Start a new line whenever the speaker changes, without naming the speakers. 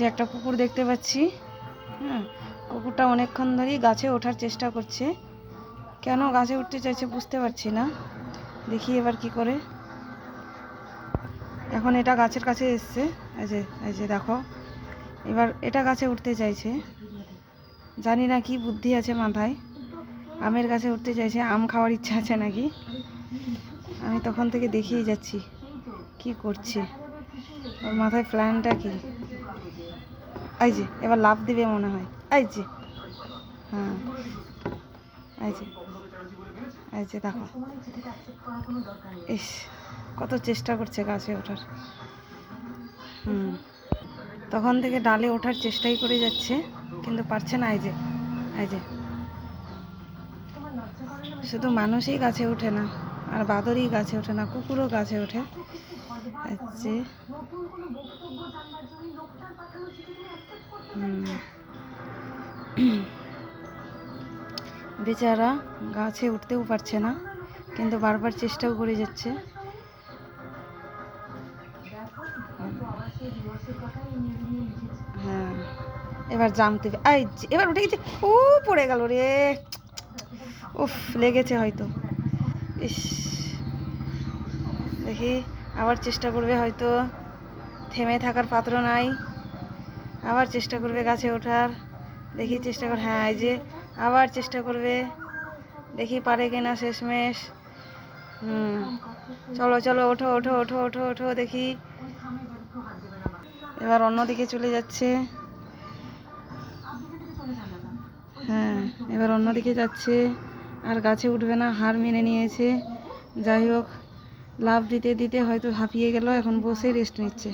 যে একটা কুকুর দেখতে পাচ্ছি হ্যাঁ কুকুরটা অনেকক্ষণ ধরেই গাছে ওঠার চেষ্টা করছে। কেন গাছে উঠতে চাইছে বুঝতে পারছি না। দেখি এবার কি করে। এখন এটা গাছের কাছে এসছে। এই যে এই যে দেখো। এবার এটা গাছে উঠতে চাইছে। জানি না কি বুদ্ধি আছে মাথায়। আমের গাছে উঠতে চাইছে, আম খাওয়ার ইচ্ছা আছে নাকি? আমি তখন থেকে দেখিয়ে যাচ্ছি, কি করছে। ওর মাথায় প্ল্যানটা কি? এই যে, এবার লাভ দিবে মনে হয়। এই যে। হ্যাঁ। এই যে। এই যে, দেখো। ইস, কত চেষ্টা করছে গাছে ওঠার। হুম। তখন থেকে ডালে ওঠার চেষ্টাই করে যাচ্ছে, কিন্তু পারছে না, এই যে। এই যে। শুধু মানুষই গাছে ওঠে না, আর বাদরই গাছে ওঠে না, কুকুরও গাছে ওঠে। যে। বেচারা গাছে উঠতেও পারছে না, কিন্তু বারবার চেষ্টাও করে যাচ্ছে। হ্যাঁ এবার জামতে। এই এবার উঠে গেছে, ও পড়ে গেল রে। উফ, লেগেছে হয়তো। ইস, দেখি, আবার চেষ্টা করবে হয়তো। থেমে থাকার পাত্র নাই। আবার চেষ্টা করবে গাছে ওঠার। দেখি চেষ্টা কর হ্যাঁ এই যে আবার চেষ্টা করবে। দেখি পারে কিনা শেষমেশ। হুম। চলো চলো, ওঠো ওঠো ওঠো ওঠো ওঠো, দেখি। এবার অন্যদিকে চলে যাচ্ছে। হ্যাঁ এবার অন্যদিকে যাচ্ছে। আর গাছে উঠবে না, হার মেনে নিয়েছে। যাই হোক, লাভ দিতে দিতে হয়তো হাঁপিয়ে গেল, এখন বসে রেস্ট নিচ্ছে।